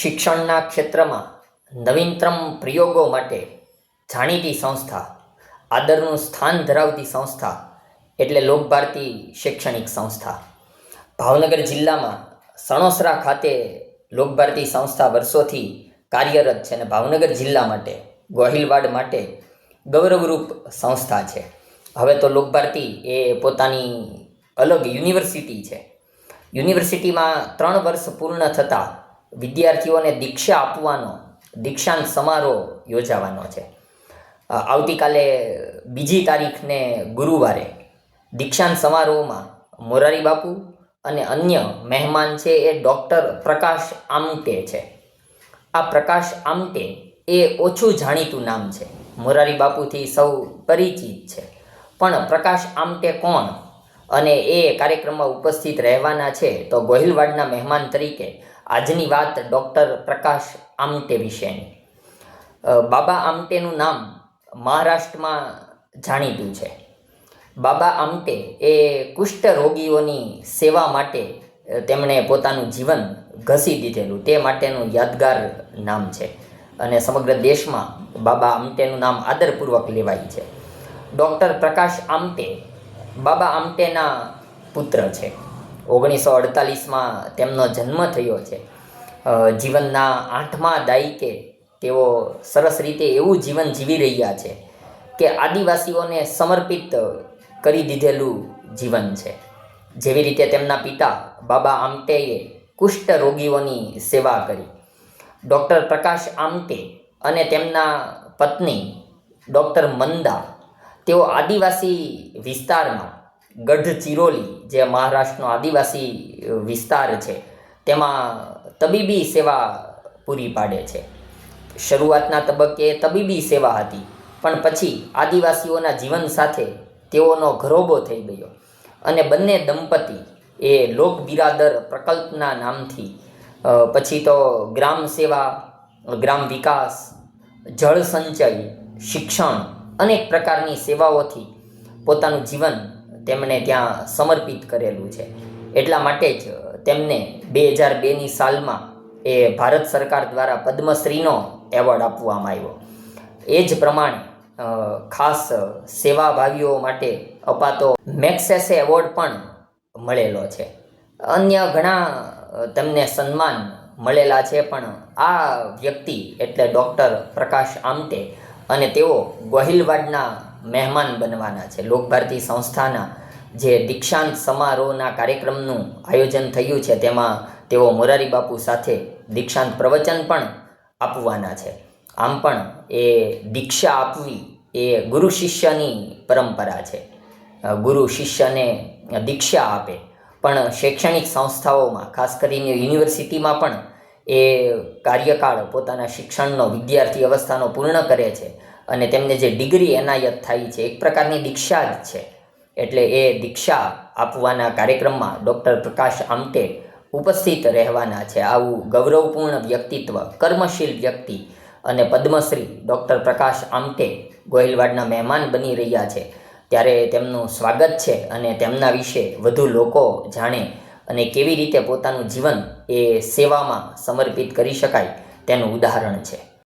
શિક્ષણના ક્ષેત્રમાં નવીનતમ પ્રયોગો માટે જાણીતી સંસ્થા, આદરનું સ્થાન ધરાવતી સંસ્થા એટલે લોકભારતી શૈક્ષણિક સંસ્થા. ભાવનગર જિલ્લામાં સણોસરા ખાતે લોકભારતી સંસ્થા વર્ષોથી કાર્યરત છે અને ભાવનગર જિલ્લા માટે, ગોહિલવાડ માટે ગૌરવરૂપ સંસ્થા છે. હવે તો લોકભારતી એ પોતાની અલગ યુનિવર્સિટી છે. યુનિવર્સિટીમાં ત્રણ વર્ષ પૂર્ણ થતાં વિદ્યાર્થીઓને દીક્ષા આપવાનો, દીક્ષાંત સમારોહ યોજાવાનો છે. આવતીકાલે બીજી તારીખને ગુરુવારે દીક્ષાંત સમારોહમાં મોરારી બાપુ અને અન્ય મહેમાન છે એ ડૉક્ટર પ્રકાશ આમટે છે. આ પ્રકાશ આમટે એ ઓછું જાણીતું નામ છે. મોરારી બાપુથી સૌ પરિચિત છે. પણ પ્રકાશ આમટે કોણ અને એ કાર્યક્રમમાં ઉપસ્થિત રહેવાના છે તો ગોહિલવાડના મહેમાન તરીકે આજની વાત ડૉક્ટર પ્રકાશ આમટે વિશેની. બાબા આમટેનું નામ મહારાષ્ટ્રમાં જાણીતું છે. બાબા આમટે એ કુષ્ઠ રોગીઓની સેવા માટે તેમણે પોતાનું જીવન ઘસી દીધેલું. તે માટેનું યાદગાર નામ છે. અને સમગ્ર દેશમાં બાબા આમટેનું નામ આદરપૂર્વક લેવાય છે. ડૉક્ટર પ્રકાશ આમટે બાબા આમટેના પુત્ર છે. ઓગણીસો અડતાલીસમાં તેમનો જન્મ થયો છે. જીવનના આઠમા દાયકે તેઓ સરસ રીતે એવું જીવન જીવી રહ્યા છે કે આદિવાસીઓને સમર્પિત કરી દીધેલું જીવન છે. જેવી રીતે તેમના પિતા બાબા આમટેએ કુષ્ઠ રોગીઓની સેવા કરી. ડૉક્ટર પ્રકાશ આમટે અને તેમના પત્ની ડૉક્ટર મંદા તેઓ આદિવાસી વિસ્તારમાં ગઢચિરોલી, જે મહારાષ્ટ્રનો આદિવાસી વિસ્તાર છે, તેમાં તબીબી સેવા પૂરી પાડે છે. શરૂઆતના તબક્કે તબીબી સેવા હતી, પણ પછી આદિવાસીઓના જીવન સાથે તેઓનો ઘરોબો થઈ ગયો અને બંને દંપતી એ લોક બિરાદર પ્રકલ્પના નામથી પછી તો ગ્રામ સેવા, ગ્રામ વિકાસ, જળ સંચય, શિક્ષણ અનેક પ્રકારની સેવાઓથી પોતાનું જીવન તેમણે ત્યાં સમર્પિત કરેલું છે. એટલા માટે જ તેમને બે હજાર બેની સાલમાં એ ભારત સરકાર દ્વારા પદ્મશ્રીનો એવોર્ડ આપવામાં આવ્યો. એ જ પ્રમાણે ખાસ સેવાભાવીઓ માટે અપાતો મેક્સેસે એવોર્ડ પણ મળેલો છે. અન્ય ઘણા તેમને સન્માન મળેલા છે, પણ આ વ્યક્તિ એટલે ડૉક્ટર પ્રકાશ આમતે અને તેઓ ગોહિલવાડના મહેમાન બનવાના છે. લોકભારતી સંસ્થાના જે દીક્ષાંત સમારોહના કાર્યક્રમનું આયોજન થયું છે, તેમાં તેઓ મોરારી બાપુ સાથે દીક્ષાંત પ્રવચન પણ આપવાના છે. આમ પણ એ દીક્ષા આપવી એ ગુરુ શિષ્યની પરંપરા છે. ગુરુ શિષ્યને દીક્ષા આપે. પણ શૈક્ષણિક સંસ્થાઓમાં, ખાસ કરીને યુનિવર્સિટીમાં પણ એ કાર્યકાળ પોતાના શિક્ષણનો, વિદ્યાર્થી અવસ્થાનો પૂર્ણ કરે છે. અને તેમને જે ડિગ્રી એનાયત થાય છે, એક પ્રકારની દીક્ષા જ છે. એટલે એ દીક્ષા આપવાના કાર્યક્રમમાં ડૉક્ટર પ્રકાશ આમટે ઉપસ્થિત રહેવાના છે. આવું ગૌરવપૂર્ણ વ્યક્તિત્વ, કર્મશીલ વ્યક્તિ અને પદ્મશ્રી ડૉક્ટર પ્રકાશ આમટે ગોહિલવાડના મહેમાન બની રહ્યા છે. ત્યારે તેમનું સ્વાગત છે અને તેમના વિશે વધુ લોકો જાણે અને કેવી રીતે પોતાનું જીવન એ સેવામાં સમર્પિત કરી શકાય તેનું ઉદાહરણ છે.